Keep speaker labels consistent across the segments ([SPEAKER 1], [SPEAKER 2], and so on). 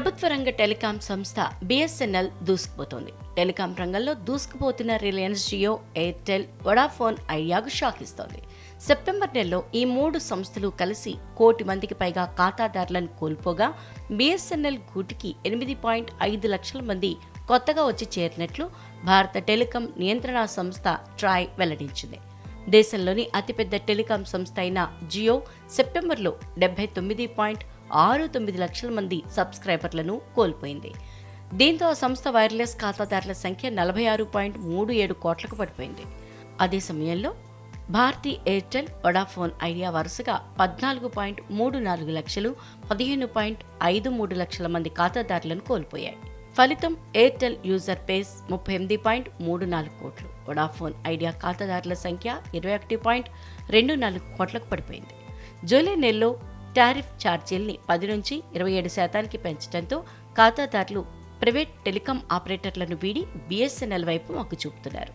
[SPEAKER 1] ప్రభుత్వ రంగ టెలికాం సంస్థ బిఎస్ఎన్ఎల్ దూసుకుపోతోంది. టెలికాం రంగంలో దూసుకుపోతున్న రిలయన్స్ జియో ఎయిర్టెల్ వొడాఫోన్ ఐడియాకు షాక్ ఇస్తోంది సెప్టెంబర్ నెలలో ఈ మూడు సంస్థలు కలిసి కోటి మందికి పైగా ఖాతాదారులను కోల్పోగా బిఎస్ఎన్ఎల్ గూటికి ఎనిమిది పాయింట్ ఐదు లక్షల మంది కొత్తగా వచ్చి చేరినట్లు భారత టెలికాం నియంత్రణ సంస్థ ట్రాయ్ వెల్లడించింది. దేశంలోని అతిపెద్ద టెలికాం సంస్థ అయిన జియో సెప్టెంబర్లో డెబ్బై తొమ్మిది పాయింట్ ఆరు తొమ్మిది లక్షల మంది సబ్స్క్రైబర్లను కోల్పోయింది. దీంతో ఆ సంస్థ వైర్లెస్ ఖాతాదారుల సంఖ్య నలభై ఆరు పాయింట్ మూడు ఏడు కోట్లకు పడిపోయింది. అదే సమయంలో భారతీ ఎయిర్టెల్ వడాఫోన్ ఐడియా వరుసగా పద్నాలుగు పాయింట్ మూడు నాలుగు లక్షలు పదిహేను పాయింట్ ఐదు మూడు లక్షల మంది ఖాతాదారులను కోల్పోయాయి. ఫలితం ఎయిర్టెల్ యూజర్ పేస్ ముప్పై ఎనిమిది పాయింట్ మూడు నాలుగు కోట్లు వడాఫోన్ ఐడియా ఖాతాదారుల సంఖ్య ఇరవై ఒకటి పాయింట్ రెండు నాలుగు కోట్లకు పడిపోయింది. జూలై నెలలో టారిఫ్ ఛార్జీల్ని పది నుంచి ఇరవై ఏడు శాతానికి పెంచడంతో ఖాతాదారులు ప్రైవేట్ టెలికాం ఆపరేటర్లను వీడి బీఎస్ఎన్ఎల్ వైపు మొగ్గు చూపుతున్నారు.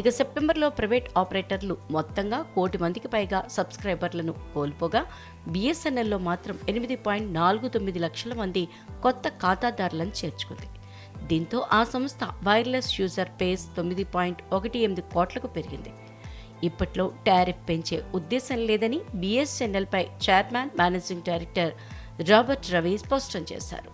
[SPEAKER 1] ఇక సెప్టెంబర్లో ప్రైవేట్ ఆపరేటర్లు మొత్తంగా కోటి మందికి పైగా సబ్స్క్రైబర్లను కోల్పోగా బీఎస్ఎన్ఎల్లో మాత్రం ఎనిమిది పాయింట్ నాలుగు తొమ్మిది లక్షల మంది కొత్త ఖాతాదారులను చేర్చుకుంది. దీంతో ఆ సంస్థ వైర్లెస్ యూజర్ పేస్ తొమ్మిది పాయింట్ ఒకటి ఎనిమిది కోట్లకు పెరిగింది. ఇప్పట్లో టారిఫ్ పెంచే ఉద్దేశం లేదని బీఎస్ఎన్ఎల్పై chairman managing director Robert Ravi స్పష్టం చేశారు.